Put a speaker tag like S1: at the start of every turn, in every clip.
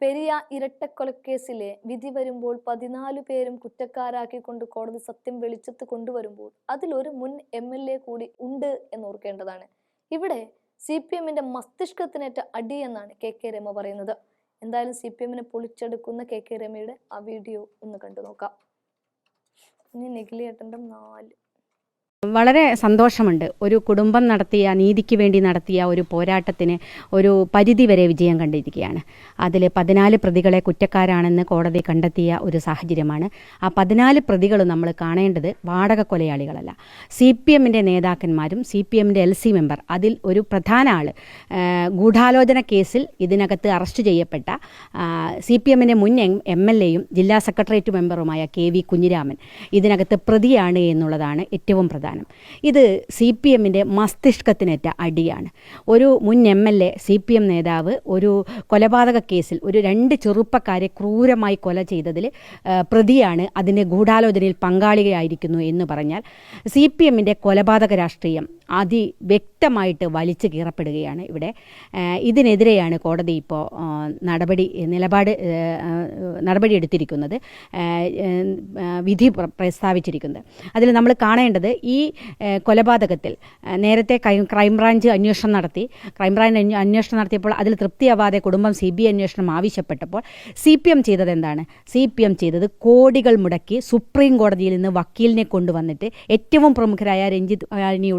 S1: പെരിയ ഇരട്ടക്കൊലക്കേസിലെ വിധി വരുമ്പോൾ പതിനാല് പേരും കുറ്റക്കാരാക്കിക്കൊണ്ട് കോടതി സത്യം വെളിച്ചത്ത് കൊണ്ടുവരുമ്പോൾ അതിലൊരു മുൻ എം എൽ എ കൂടി ഉണ്ട് എന്ന് ഓർക്കേണ്ടതാണ് ഇവിടെ സി പി എമ്മിന്റെ മസ്തിഷ്കത്തിനേറ്റ അടി എന്നാണ് കെ കെ രമ പറയുന്നത്. എന്തായാലും സി പി എമ്മിനെ പൊളിച്ചെടുക്കുന്ന കെ കെ രമയുടെ ആ വീഡിയോ ഒന്ന് കണ്ടു നോക്കാം ഇനി നിഖിലേട്ടന്റെ നാല്
S2: വളരെ സന്തോഷമുണ്ട്. ഒരു കുടുംബം നടത്തിയ നീതിക്ക് വേണ്ടി നടത്തിയ ഒരു പോരാട്ടത്തിന് ഒരു പരിധി വരെ വിജയം കണ്ടിരിക്കുകയാണ്. അതിൽ പതിനാല് പ്രതികളെ കുറ്റക്കാരാണെന്ന് കോടതി കണ്ടെത്തിയ ഒരു സാഹചര്യമാണ്. ആ പതിനാല് പ്രതികൾ നമ്മൾ കാണേണ്ടത് വാടക കൊലയാളികളല്ല. സി പി എമ്മിന്റെ നേതാക്കന്മാരും സി പി എമ്മിന്റെ എൽ സി മെമ്പർ അതിൽ ഒരു പ്രധാന ആൾ ഗൂഢാലോചന കേസിൽ ഇതിനകത്ത് അറസ്റ്റ് ചെയ്യപ്പെട്ട സി പി എമ്മിന്റെ മുൻ എം എൽ എയും ജില്ലാ സെക്രട്ടേറിയറ്റ് മെമ്പറുമായ കെ വി കുഞ്ഞിരാമൻ ഇതിനകത്ത് പ്രതിയാണ് എന്നുള്ളതാണ് ഏറ്റവും പ്രധാനം. ഇത് സി പി എമ്മിന്റെ മസ്തിഷ്കത്തിനേറ്റ അടിയാണ്. ഒരു മുൻ M L A C P M നേതാവ് ഒരു കൊലപാതക കേസിൽ ഒരു രണ്ട് ചെറുപ്പക്കാരെ ക്രൂരമായി കൊല ചെയ്തതിൽ പ്രതിയാണ് അതിന്റെ ഗൂഢാലോചനയിൽ പങ്കാളിയായിരിക്കുന്നു എന്ന് പറഞ്ഞാൽ സി പി എമ്മിന്റെ കൊലപാതക രാഷ്ട്രീയം അതിവ്യക്തമായിട്ട് വലിച്ചു കീറപ്പെടുകയാണ് ഇവിടെ. ഇതിനെതിരെയാണ് കോടതി ഇപ്പോൾ നടപടി നിലപാട് നടപടിയെടുത്തിരിക്കുന്നത് വിധി പ്രസ്താവിച്ചിരിക്കുന്നത്. അതിൽ നമ്മൾ കാണേണ്ടത് ഈ കൊലപാതകത്തിൽ നേരത്തെ ക്രൈം ക്രൈംബ്രാഞ്ച് അന്വേഷണം നടത്തി. ക്രൈംബ്രാഞ്ച് അന്വേ- അന്വേഷണം നടത്തിയപ്പോൾ അതിൽ തൃപ്തിയാവാതെ കുടുംബം സി ബി അന്വേഷണം ആവശ്യപ്പെട്ടപ്പോൾ സി പി എം ചെയ്തത് എന്താണ്? സി പി എം ചെയ്തത് കോടികൾ മുടക്കി സുപ്രീം കോടതിയിൽ നിന്ന് വക്കീലിനെ കൊണ്ടുവന്നിട്ട് ഏറ്റവും പ്രമുഖരായ രഞ്ജിത് ആനി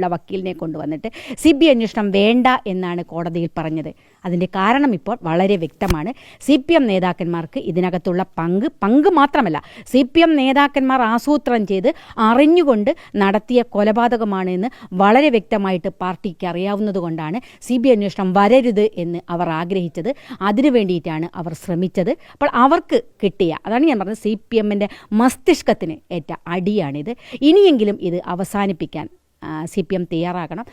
S2: ഉൾപ്പെടെയുള്ള വക്കീലിനെ കൊണ്ടുവന്നിട്ട് സി ബി അന്വേഷണം വേണ്ട എന്നാണ് കോടതിയിൽ പറഞ്ഞത്. അതിന്റെ കാരണം ഇപ്പോൾ വളരെ വ്യക്തമാണ്. സി പി എം നേതാക്കന്മാർക്ക് ഇതിനകത്തുള്ള പങ്ക് പങ്ക് മാത്രമല്ല സി പി എം നേതാക്കന്മാർ ആസൂത്രണം ചെയ്ത് അറിഞ്ഞുകൊണ്ട് നടത്തിയ കൊലപാതകമാണ് എന്ന് വളരെ വ്യക്തമായിട്ട് പാർട്ടിക്ക് അറിയാവുന്നതുകൊണ്ടാണ് സി ബി അന്വേഷണം വരരുത് എന്ന് അവർ ആഗ്രഹിച്ചത്. അതിനു വേണ്ടിയിട്ടാണ് അവർ ശ്രമിച്ചത്. അപ്പോൾ അവർക്ക് കിട്ടിയ അതാണ് ഞാൻ പറഞ്ഞത് സി പി എമ്മിന്റെ മസ്തിഷ്കത്തിന് ഏറ്റ അടിയാണിത്. ഇനിയെങ്കിലും ഇത് അവസാനിപ്പിക്കാൻ സി പി എം തയ്യാറാക്കണം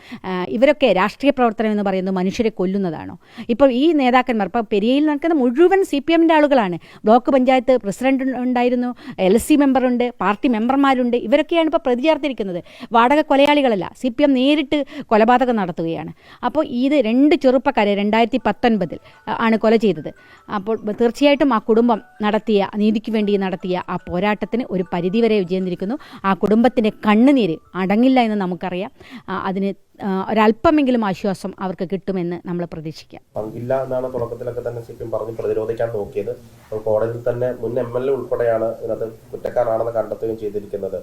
S2: ഇവരൊക്കെ രാഷ്ട്രീയ പ്രവർത്തനം എന്ന് പറയുന്നത് മനുഷ്യരെ കൊല്ലുന്നതാണോ? ഇപ്പോൾ ഈ നേതാക്കന്മാർ ഇപ്പോൾ പെരിയയിൽ നടക്കുന്ന മുഴുവൻ സി പി എമ്മിന്റെ ആളുകളാണ്. ബ്ലോക്ക് പഞ്ചായത്ത് പ്രസിഡന്റ് ഉണ്ടായിരുന്നു എൽ സി മെമ്പറുണ്ട് പാർട്ടി മെമ്പർമാരുണ്ട്. ഇവരൊക്കെയാണ് ഇപ്പോൾ പ്രതി ചേർത്തിരിക്കുന്നത് വാടക കൊലയാളികളല്ല സി പി എം നേരിട്ട് കൊലപാതകം നടത്തുകയാണ്. അപ്പോൾ ഇത് രണ്ട് ചെറുപ്പക്കാരെ രണ്ടായിരത്തി പത്തൊൻപതിൽ ആണ് കൊല ചെയ്തത്. അപ്പോൾ തീർച്ചയായിട്ടും ആ കുടുംബം നടത്തിയ നീതിക്ക് വേണ്ടി നടത്തിയ ആ പോരാട്ടത്തിന് ഒരു പരിധിവരെ വിജയം തിരിക്കുന്നു ആ കുടുംബത്തിന്റെ കണ്ണുനീര് അടങ്ങില്ല എന്ന് നമുക്കറിയാം. അതിന് ഒരല്പമെങ്കിലും ആശ്വാസം അവർക്ക് കിട്ടുമെന്ന് നമ്മൾ പ്രതീക്ഷിക്കാം.
S3: പങ്കില്ല എന്നാണ് തുടക്കത്തിലൊക്കെ തന്നെ സിപിഎം പറഞ്ഞ് പ്രതിരോധിക്കാൻ നോക്കിയത്. കോടതിയിൽ തന്നെ മുൻ എം എൽ എ ഉൾപ്പെടെയാണ് ഇതിനകത്ത് കുറ്റക്കാരാണെന്ന് കണ്ടെത്തുകയും ചെയ്തിരിക്കുന്നത്.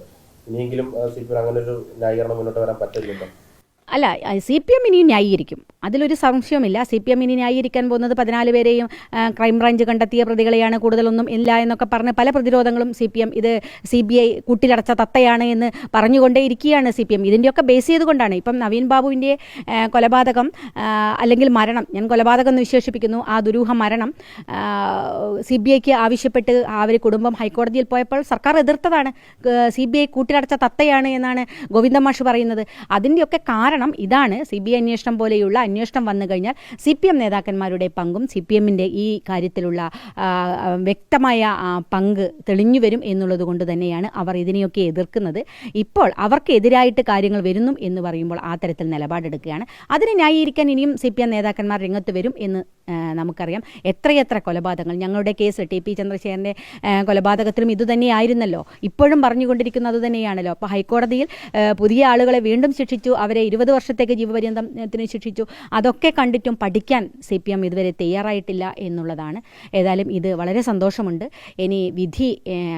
S3: ഇനിയെങ്കിലും സിപിഎം അങ്ങനെ ഒരു ന്യായീകരണം മുന്നോട്ട് വരാൻ പറ്റുന്നുണ്ടോ
S2: അല്ല സി പി എം ഇനിയും ന്യായീകരിക്കും. അതിലൊരു സംശയമില്ല സി പി എം ഇനി ന്യായീകരിക്കാൻ പോകുന്നത് പതിനാല് പേരെയും ക്രൈംബ്രാഞ്ച് കണ്ടെത്തിയ പ്രതികളെയാണ്. കൂടുതലൊന്നും ഇല്ല എന്നൊക്കെ പറഞ്ഞ് പല പ്രതിരോധങ്ങളും സി പി എം ഇത് സി ബി ഐ കൂട്ടിലടച്ച തത്തയാണ് എന്ന് പറഞ്ഞുകൊണ്ടേ ഇരിക്കുകയാണ് സി പി എം ഇതിന്റെയൊക്കെ ബേസ് ചെയ്തുകൊണ്ടാണ് ഇപ്പം നവീൻ ബാബുവിന്റെ കൊലപാതകം അല്ലെങ്കിൽ മരണം. ഞാൻ കൊലപാതകം എന്ന് വിശേഷിപ്പിക്കുന്നു. ആ ദുരൂഹ മരണം സി ബി ഐക്ക് ആവശ്യപ്പെട്ട് അവർ കുടുംബം ഹൈക്കോടതിയിൽ പോയപ്പോൾ സർക്കാർ എതിർത്തതാണ്. സി ബി ഐ കൂട്ടിലടച്ച തത്തയാണ് എന്നാണ് ഗോവിന്ദമാഷ് പറയുന്നത്. അതിന്റെയൊക്കെ കാരണം ഇതാണ് സി ബി ഐ അന്വേഷണം പോലെയുള്ള അന്വേഷണം വന്നു കഴിഞ്ഞാൽ സി പി എം നേതാക്കന്മാരുടെ പങ്കും സി പി എമ്മിന്റെ ഈ കാര്യത്തിലുള്ള വ്യക്തമായ പങ്ക് തെളിഞ്ഞു വരും എന്നുള്ളത് കൊണ്ട് തന്നെയാണ് അവർ ഇതിനെയൊക്കെ എതിർക്കുന്നത്. ഇപ്പോൾ അവർക്കെതിരായിട്ട് കാര്യങ്ങൾ വരുന്നു എന്ന് പറയുമ്പോൾ ആ തരത്തിൽ നിലപാടെടുക്കുകയാണ്. അതിനെ ന്യായീകരിക്കാൻ ഇനിയും സി പി എം നേതാക്കന്മാർ രംഗത്ത് വരും എന്ന് നമുക്കറിയാം. എത്രയെത്ര കൊലപാതകങ്ങൾ. ഞങ്ങളുടെ കേസ് ടി പി ചന്ദ്രശേഖരന്റെ കൊലപാതകത്തിലും ഇതുതന്നെയായിരുന്നല്ലോ ഇപ്പോഴും പറഞ്ഞുകൊണ്ടിരിക്കുന്നത് അതുതന്നെയാണല്ലോ അപ്പോൾ ഹൈക്കോടതിയിൽ പുതിയ ആളുകളെ വീണ്ടും ശിക്ഷിച്ചു. അവരെ ഇരുപത് വർഷത്തേക്ക് ജീവപര്യന്തത്തിന് ശിക്ഷിച്ചു. അതൊക്കെ കണ്ടിട്ടും പഠിക്കാൻ സി പി എം ഇതുവരെ തയ്യാറായിട്ടില്ല എന്നുള്ളതാണ്. ഏതായാലും ഇത് വളരെ സന്തോഷമുണ്ട്. ഇനി വിധി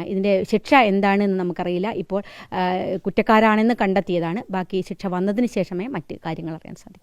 S2: ഇതിന്റെ ശിക്ഷ എന്താണെന്ന് നമുക്കറിയില്ല. ഇപ്പോൾ കുറ്റക്കാരാണെന്ന് കണ്ടെത്തിയതാണ്. ബാക്കി ശിക്ഷ വന്നതിന് ശേഷമേ മറ്റ് കാര്യങ്ങൾ അറിയാൻ സാധിക്കും.